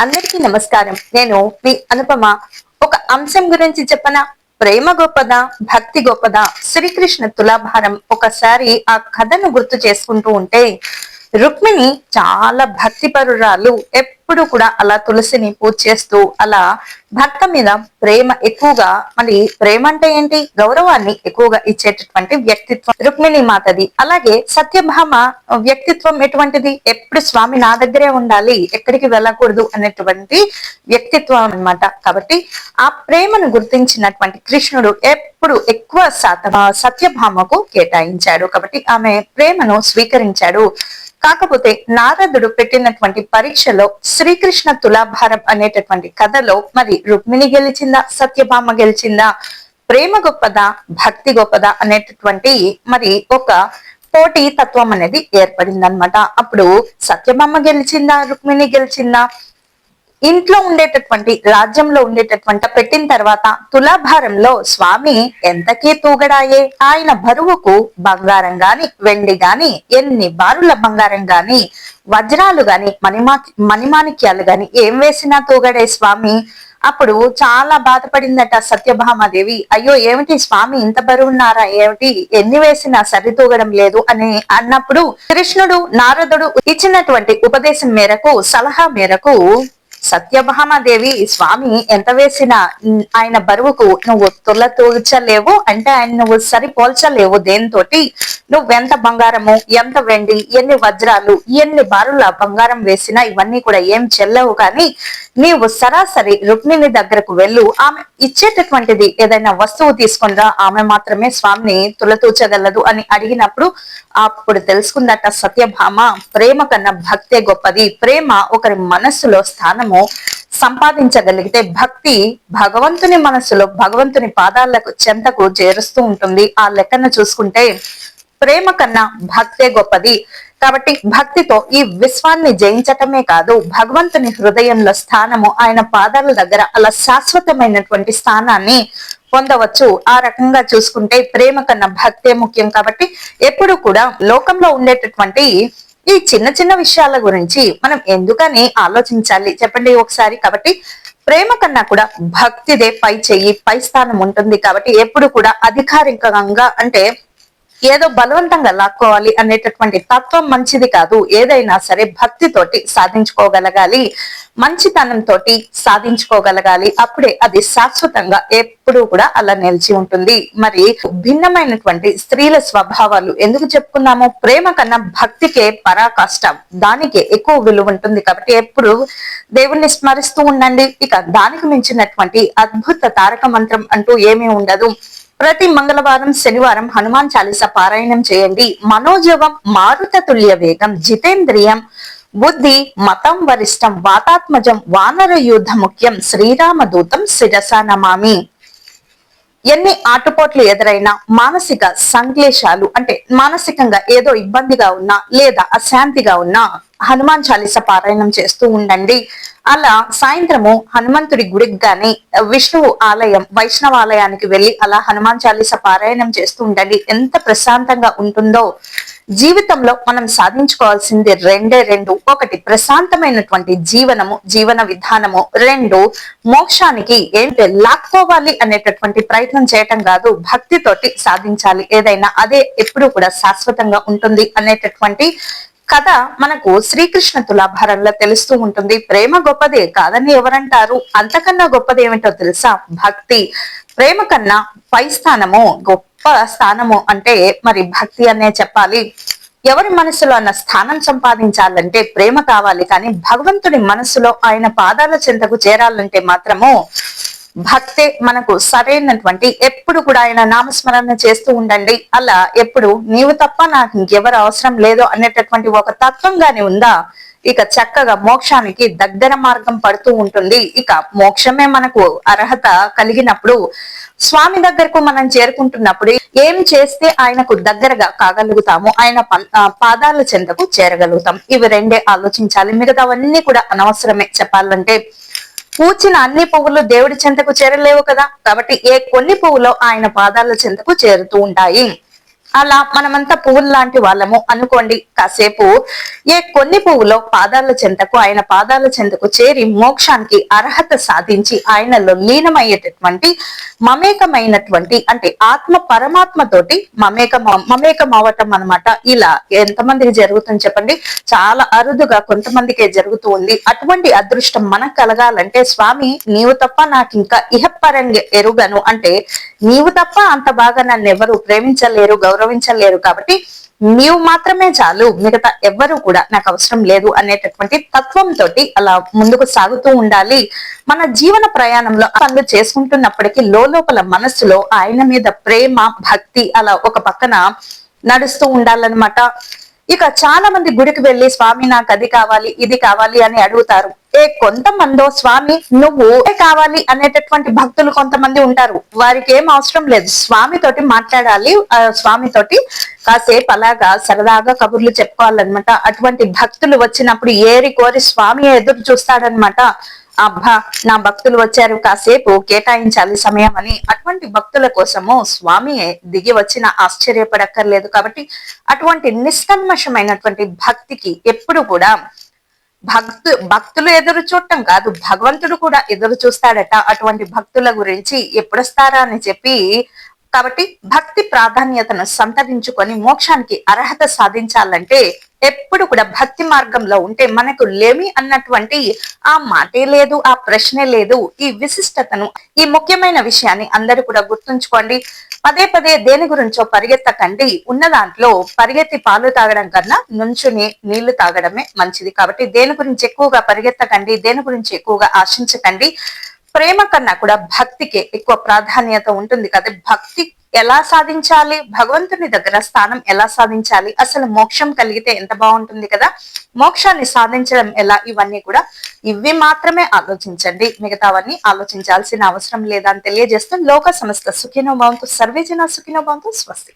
అందరికీ నమస్కారం. నేను మీ అనుపమ. ఒక అంశం గురించి చెప్పన? ప్రేమ గొప్పదా? భక్తి గొప్పదా? శ్రీకృష్ణ తులాభారం. ఒకసారి ఆ కథను గుర్తు చేసుకుంటూ ఉంటే రుక్మిణి చాలా భక్తిపరురాలు. ఎప్పుడు కూడా అలా తులసిని పూజ చేస్తూ అలా భర్త మీద ప్రేమ ఎక్కువగా మరి ప్రేమ అంటే ఏంటి? గౌరవాన్ని ఎక్కువగా ఇచ్చేటటువంటి వ్యక్తిత్వం రుక్మిణి మాతది. అలాగే సత్యభామ వ్యక్తిత్వం ఎటువంటిది? ఎప్పుడు స్వామి నా దగ్గరే ఉండాలి ఎక్కడికి వెళ్ళకూడదు అనేటువంటి వ్యక్తిత్వం అన్నమాట. కాబట్టి ఆ ప్రేమను గుర్తించినటువంటి కృష్ణుడు ఎప్పుడు ఎక్కువ శాతం సత్యభామకు కేటాయించాడు. కాబట్టి ఆమె ప్రేమను స్వీకరించాడు. కాకపోతే నారదుడు పెట్టినటువంటి పరీక్షలో శ్రీకృష్ణ తులాభారం అనేటటువంటి కథలో మరి రుక్మిణి గెలిచిందా సత్యభామ గెలిచిందా ప్రేమ గొప్పదా భక్తి గొప్పదా అనేటటువంటి మరి ఒక పోటీ తత్వం అనేది ఏర్పడింది అప్పుడు సత్యభామ గెలిచిందా రుక్మిణి గెలిచిందా? ఇంట్లో ఉండేటటువంటి రాజ్యంలో ఉండేటటువంటి పెట్టిన తర్వాత తులాభారంలో స్వామి ఎంతకీ తూగడాయే? ఆయన బరువుకు బంగారం గాని వెండి గాని ఎన్ని బారుల బంగారం గాని వజ్రాలు గాని మణిమా మణిమాణిక్యాలు గాని ఏం వేసినా తూగడే స్వామి. అప్పుడు చాలా బాధపడిందట సత్యభామాదేవి. అయ్యో ఏమిటి స్వామి ఇంత బరువున్నారా? ఏమిటి? ఎన్ని వేసినా సరితూగడం లేదు అని అన్నప్పుడు కృష్ణుడు నారదుడు ఇచ్చినటువంటి ఉపదేశం మేరకు సలహా మేరకు సత్యభామాదేవి స్వామి ఎంత వేసినా ఆయన బరువుకు నువ్వు తుల్ల తూల్చలేవు అంటే ఆయన నువ్వు సరిపోల్చలేవు దేనితోటి? నువ్వెంత బంగారము ఎంత వెండి ఎన్ని వజ్రాలు ఎన్ని బారుల బంగారం వేసినా ఇవన్నీ కూడా ఏం చెల్లవు కానీ నీవు సరాసరి రుక్మిణి దగ్గరకు వెళ్ళు. ఆమె ఇచ్చేటటువంటిది ఏదైనా వస్తువు తీసుకునిరా ఆమె మాత్రమే స్వామిని తులతూచగలదు అని అడిగినప్పుడు అప్పుడు తెలుసుకుందట సత్యభామ ప్రేమ కన్నా భక్తే గొప్పది. ప్రేమ ఒకరి మనస్సులో స్థానము సంపాదించగలిగితే భక్తి భగవంతుని మనసులో భగవంతుని పాదాలకు చెంతకు చేరుస్తూ ఉంటుంది. ఆ లెక్కను చూసుకుంటే ప్రేమ కన్నా భక్తే గొప్పది. కాబట్టి భక్తితో ఈ విశ్వాన్ని జయించటమే కాదు భగవంతుని హృదయంలో స్థానము ఆయన పాదాల దగ్గర అలా శాశ్వతమైనటువంటి స్థానాన్ని పొందవచ్చు. ఆ రకంగా చూసుకుంటే ప్రేమ కన్నా భక్తే ముఖ్యం. కాబట్టి ఎప్పుడు కూడా లోకంలో ఉండేటటువంటి ఈ చిన్న చిన్న విషయాల గురించి మనం ఎందుకని ఆలోచించాలి? చెప్పండి ఒకసారి. కాబట్టి ప్రేమ కన్నా కూడా భక్తిదే పై చెయ్యి పై స్థానం ఉంటుంది. కాబట్టి ఎప్పుడు కూడా అధికారికంగా అంటే ఏదో బలవంతంగా లాక్కోవాలి అనేటటువంటి తత్వం మంచిది కాదు. ఏదైనా సరే భక్తితోటి సాధించుకోగలగాలి. మంచితనంతో సాధించుకోగలగాలి. అప్పుడే అది శాశ్వతంగా ఎప్పుడు కూడా అలా నిలిచి ఉంటుంది. మరి భిన్నమైనటువంటి స్త్రీల స్వభావాలు ఎందుకు చెప్పుకున్నాము? ప్రేమ కన్నా భక్తికే పరాకాష్ట. దానికి ఎక్కువ విలువ ఉంటుంది కాబట్టి ఎప్పుడు దేవుణ్ణి స్మరిస్తూ ఉండండి. ఇక దానికి మించినటువంటి అద్భుత తారక మంత్రం అంటూ ఏమీ ఉండదు. ప్రతి మంగళవారం శనివారం హనుమాన్ చాలీస పారాయణం చేయండి. మనోజవం మారుత తుల్య వేగం జితేంద్రియం బుద్ధి మతం వరిష్టం వాతాత్మజం వానర యుద్ధ ముఖ్యం శ్రీరామ దూతం శిరస నమామి. ఎన్ని ఆటుపోట్లు ఎదురైనా మానసిక సంక్లేశాలు అంటే మానసికంగా ఏదో ఇబ్బందిగా ఉన్నా లేదా అశాంతిగా ఉన్నా హనుమాన్ చాలీస పారాయణం చేస్తూ ఉండండి. అలా సాయంత్రము హనుమంతుడి గుడికి గాని విష్ణువు ఆలయం వైష్ణవ ఆలయానికి వెళ్ళి అలా హనుమాన్ చాలీస పారాయణం చేస్తూ ఉండండి. ఎంత ప్రశాంతంగా ఉంటుందో. జీవితంలో మనం సాధించుకోవాల్సింది రెండే రెండు. ఒకటి ప్రశాంతమైనటువంటి జీవనము జీవన విధానము. రెండు మోక్షానికి ఏంటి లాక్కోవాలి అనేటటువంటి ప్రయత్నం చేయటం కాదు. భక్తితోటి సాధించాలి. ఏదైనా అదే ఎప్పుడు కూడా శాశ్వతంగా ఉంటుంది అనేటటువంటి కథ మనకు శ్రీకృష్ణ తులాభారంలో తెలుస్తూ ఉంటుంది. ప్రేమ గొప్పదే కాదని ఎవరంటారు? అంతకన్నా గొప్పది ఏమిటో తెలుసా? భక్తి. ప్రేమ కన్నా పై స్థానము గొప్ప స్థానము అంటే మరి భక్తి అనే చెప్పాలి. ఎవరి మనసులో అన్న స్థానం సంపాదించాలంటే ప్రేమ కావాలి కానీ భగవంతుడి మనసులో ఆయన పాదాల చెంతకు చేరాలంటే మాత్రము భక్తే మనకు సరైనటువంటి ఎప్పుడు కూడా ఆయన నామస్మరణ చేస్తూ ఉండండి. అలా ఎప్పుడు నీవు తప్ప నాకు ఇంకెవరు అవసరం లేదు అనేటటువంటి ఒక తత్వం గాని ఉందా? ఇక చక్కగా మోక్షానికి దగ్గర మార్గం పడుతూ ఉంటుంది. ఇక మోక్షమే మనకు అర్హత కలిగినప్పుడు స్వామి దగ్గరకు మనం చేరుకుంటున్నప్పుడు ఏం చేస్తే ఆయనకు దగ్గరగా కాగలుగుతాము ఆయన పాదాల చెంతకు చేరగలుగుతాం. ఇవి రెండే ఆలోచించాలి. మిగతావన్నీ కూడా అనవసరమే చెప్పాలంటే. పూచిన అన్ని పువ్వులు దేవుడి చెంతకు చేరలేవు కదా. కాబట్టి ఏ కొన్ని పువ్వులో ఆయన పాదాల చెంతకు చేరుతూ ఉంటాయి. అలా మనమంతా పువ్వులు లాంటి వాళ్ళము అనుకోండి. కాసేపు ఏ కొన్ని పువ్వులో పాదాల చెంతకు ఆయన పాదాల చెంతకు చేరి మోక్షానికి అర్హత సాధించి ఆయనలో లీనమయ్యేటటువంటి మమేకమైనటువంటి అంటే ఆత్మ పరమాత్మ తోటి మమేకం మమేకం అవటం అనమాట ఇలా ఎంతమందికి జరుగుతుంది చెప్పండి? చాలా అరుదుగా కొంతమందికే జరుగుతూ ఉంది. అటువంటి అదృష్టం మనకు కలగాలంటే స్వామి నీవు తప్ప నాకు ఇంకా ఇహపరంగా ఎరుగను. అంటే నీవు తప్ప అంత బాగా నన్ను ఎవరు ప్రేమించలేరు గౌరవించలేరు కాబట్టి నీవు మాత్రమే చాలు మిగతా ఎవ్వరు కూడా నాకు అవసరం లేదు అనేటటువంటి తత్వం తోటి అలా ముందుకు సాగుతూ ఉండాలి. మన జీవన ప్రయాణంలో పనులు చేసుకుంటున్నప్పటికీ లోపల మనస్సులో ఆయన మీద ప్రేమ భక్తి అలా ఒక పక్కన నడుస్తూ ఉండాలన్నమాట. ఇక చాలా మంది గుడికి వెళ్ళి స్వామి నాకు అది కావాలి ఇది కావాలి అని అడుగుతారు. ఏ కొంతమందో స్వామి నువ్వు కావాలి అనేటటువంటి భక్తులు కొంతమంది ఉంటారు. వారికి ఏం అవసరం లేదు. స్వామి తోటి మాట్లాడాలి. స్వామి తోటి కాసేపు అలాగా సరదాగా కబుర్లు చెప్పుకోవాలన్నమాట. అటువంటి భక్తులు వచ్చినప్పుడు ఏరి కోరి స్వామి ఎదురు చూస్తాడనమాట అబ్బా నా భక్తులు వచ్చారు కాసేపు కేటాయించాలి సమయం అని. అటువంటి భక్తుల కోసము స్వామి దిగి వచ్చిన ఆశ్చర్యపడక్కర్లేదు కాబట్టి అటువంటి నిష్కల్మషమైనటువంటి భక్తికి ఎప్పుడు కూడా భక్తు భక్తులు ఎదురు చూడటం కాదు భగవంతుడు కూడా ఎదురు చూస్తాడట. అటువంటి భక్తుల గురించి ఎప్పుడొస్తారా అని చెప్పి కాబట్టి భక్తి ప్రాధాన్యతను సంతరించుకొని మోక్షానికి అర్హత సాధించాలంటే ఎప్పుడు కూడా భక్తి మార్గంలో ఉంటే మనకు లేమి అన్నటువంటి ఆ మాటే లేదు ఆ ప్రశ్నే లేదు ఈ విశిష్టతను ఈ ముఖ్యమైన విషయాన్ని అందరూ కూడా గుర్తుంచుకోండి. పదే పదే దేని గురించో పరిగెత్తకండి. ఉన్న దాంట్లో పరిగెత్తి పాలు తాగడం కన్నా నుంచుని నీళ్ళు తాగడమే మంచిది. కాబట్టి దేని గురించి ఎక్కువగా పరిగెత్తకండి దేని గురించి ఎక్కువగా ఆశించకండి. ప్రేమ కన్నా కూడా భక్తికే ఎక్కువ ప్రాధాన్యత ఉంటుంది కదా. భక్తి ఎలా సాధించాలి? భగవంతుని దగ్గర స్థానం ఎలా సాధించాలి? అసలు మోక్షం కలిగితే ఎంత బాగుంటుంది కదా? మోక్షాన్ని సాధించడం ఎలా? ఇవన్నీ కూడా ఇవి మాత్రమే ఆలోచించండి. మిగతావన్నీ ఆలోచించాల్సిన అవసరం లేదా అని తెలియజేస్తూ లోక సంస్థ సుఖినోభవంతో సర్వేజన సుఖినో భవంతు స్వస్తి.